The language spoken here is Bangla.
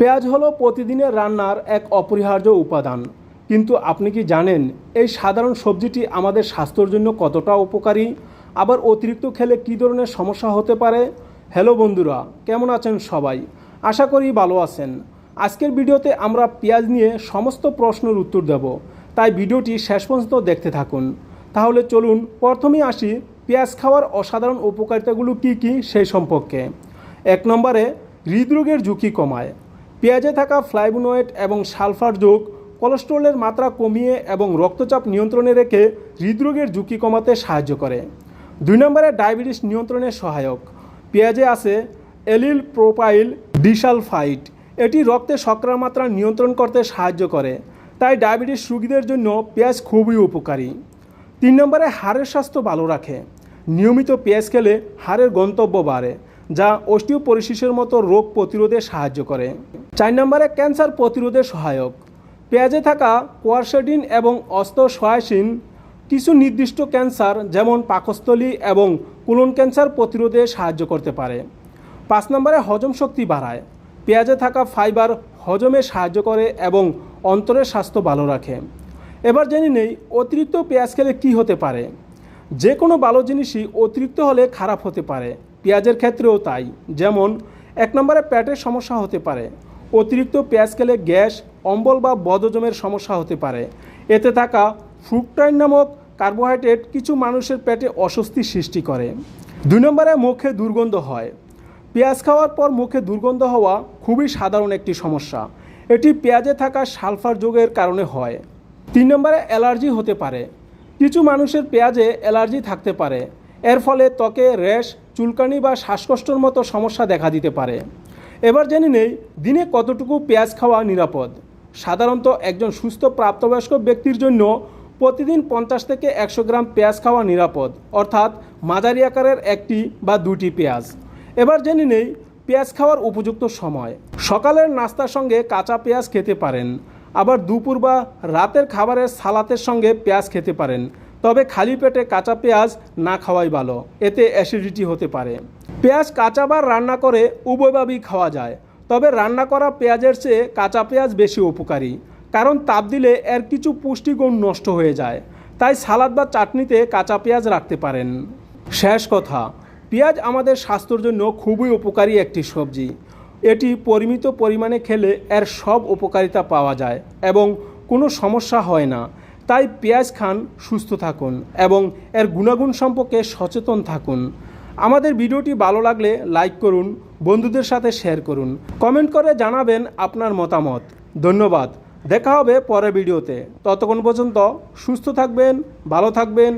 পেঁয়াজ হলো প্রতিদিনের রান্নার এক অপরিহার্য উপাদান। কিন্তু আপনি কি জানেন, এই সাধারণ সবজিটি আমাদের স্বাস্থ্যের জন্য কতটা উপকারী? আবার অতিরিক্ত খেলে কী ধরনের সমস্যা হতে পারে? হ্যালো বন্ধুরা, কেমন আছেন সবাই? আশা করি ভালো আছেন। আজকের ভিডিওতে আমরা পেঁয়াজ নিয়ে সমস্ত প্রশ্নের উত্তর দেব। তাই ভিডিওটি শেষ পর্যন্ত দেখতে থাকুন। তাহলে চলুন, প্রথমেই আসি, পেঁয়াজ খাওয়ার অসাধারণ উপকারিতাগুলো কী কী সেই সম্পর্কে। এক নম্বরে, হৃদরোগের ঝুঁকি কমায়। পেঁয়াজে থাকা ফ্লাইবোনয়েড এবং সালফার যোগ কোলেস্ট্রলের মাত্রা কমিয়ে এবং রক্তচাপ নিয়ন্ত্রণে রেখে হৃদরোগের ঝুঁকি কমাতে সাহায্য করে। দুই নম্বরে ডায়াবেটিস নিয়ন্ত্রণে সহায়ক। পেঁয়াজে আছে এলিল প্রোপাইল ডিসালফাইট এটি রক্তে শর্করার মাত্রা নিয়ন্ত্রণ করতে সাহায্য করে। তাই ডায়াবেটিস রোগীদের জন্য পেঁয়াজ খুবই উপকারী। তিন নম্বরে হাড়ের স্বাস্থ্য ভালো রাখে। নিয়মিত পেঁয়াজ খেলে হাড়ের গন্তব্য বাড়ে। যা অস্টিওপরিসিসের মতো রোগ প্রতিরোধে সাহায্য করে। চার নম্বরে ক্যান্সার প্রতিরোধে সহায়ক। পেঁয়াজে থাকা কোয়ারসেডিন এবং অস্তসয়াসিন কিছু নির্দিষ্ট ক্যান্সার যেমন পাকস্থলী এবং কুলন ক্যান্সার প্রতিরোধে সাহায্য করতে পারে। পাঁচ নম্বরে হজম শক্তি বাড়ায়। পেঁয়াজে থাকা ফাইবার হজমে সাহায্য করে এবং অন্তরের স্বাস্থ্য ভালো রাখে। এবার জেনে নেই, অতিরিক্ত পেঁয়াজ খেলে কী হতে পারে। যে কোনো ভালো জিনিসই অতিরিক্ত হলে খারাপ হতে পারে। পেঁয়াজের ক্ষেত্রেও তাই। যেমন, এক নম্বরে পেটের সমস্যা হতে পারে। অতিরিক্ত পেঁয়াজ খেলে গ্যাস, অম্বল বা বদজমের সমস্যা হতে পারে। এতে থাকা ফ্রুকটাইন নামক কার্বোহাইড্রেট কিছু মানুষের পেটে অস্বস্তি সৃষ্টি করে। দুই নম্বরে মুখে দুর্গন্ধ হয়। পেঁয়াজ খাওয়ার পর মুখে দুর্গন্ধ হওয়া খুবই সাধারণ একটি সমস্যা। এটি পেঁয়াজে থাকা সালফার যোগের কারণে হয়। তিন নম্বরে অ্যালার্জি হতে পারে। কিছু মানুষের পেঁয়াজে অ্যালার্জি থাকতে পারে। এর ফলে ত্বকে র্যাশ, চুলকানি বা শ্বাসকষ্টর মতো সমস্যা দেখা দিতে পারে। এবার জেনে নেই, দিনে কতটুকু পেঁয়াজ খাওয়া নিরাপদ? সাধারণত একজন সুস্থ প্রাপ্তবয়স্ক ব্যক্তির জন্য প্রতিদিন পঞ্চাশ থেকে একশো গ্রাম পেঁয়াজ খাওয়া নিরাপদ, অর্থাৎ মাঝারি আকারের একটি বা দুটি পেঁয়াজ। এবার জেনে নেই, পেঁয়াজ খাওয়ার উপযুক্ত সময়। সকালের নাস্তার সঙ্গে কাঁচা পেঁয়াজ খেতে পারেন, আবার দুপুর বা রাতের খাবারের সালাতের সঙ্গে পেঁয়াজ খেতে পারেন। তবে খালি পেটে কাঁচা পেঁয়াজ না খাওয়াই ভালো, এতে অ্যাসিডিটি হতে পারে। পেঁয়াজ কাঁচা বা রান্না করে উভয়ভাবেই খাওয়া যায়, তবে রান্না করা পেঁয়াজের চেয়ে কাঁচা পেঁয়াজ বেশি উপকারী, কারণ তাপ দিলে এর কিছু পুষ্টিগুণ নষ্ট হয়ে যায়, তাই সালাদ বা চাটনিতে কাঁচা পেঁয়াজ রাখতে পারেন। শেষ কথা, পেঁয়াজ আমাদের স্বাস্থ্যের জন্য খুবই উপকারী একটি সবজি। এটি পরিমিত পরিমাণে খেলে এর সব উপকারিতা পাওয়া যায় এবং কোনো সমস্যা হয় না। তাই পেঁয়াজ খান সুস্থ থাকুন এবং এর গুণাগুণ সম্পর্কে সচেতন থাকুন। আমাদের ভিডিওটি ভালো লাগলে লাইক করুন, বন্ধুদের সাথে শেয়ার করুন। কমেন্ট করে জানাবেন আপনার মতামত। ধন্যবাদ। দেখা হবে পরের ভিডিওতে। ততক্ষণ পর্যন্ত সুস্থ থাকবেন, ভালো থাকবেন।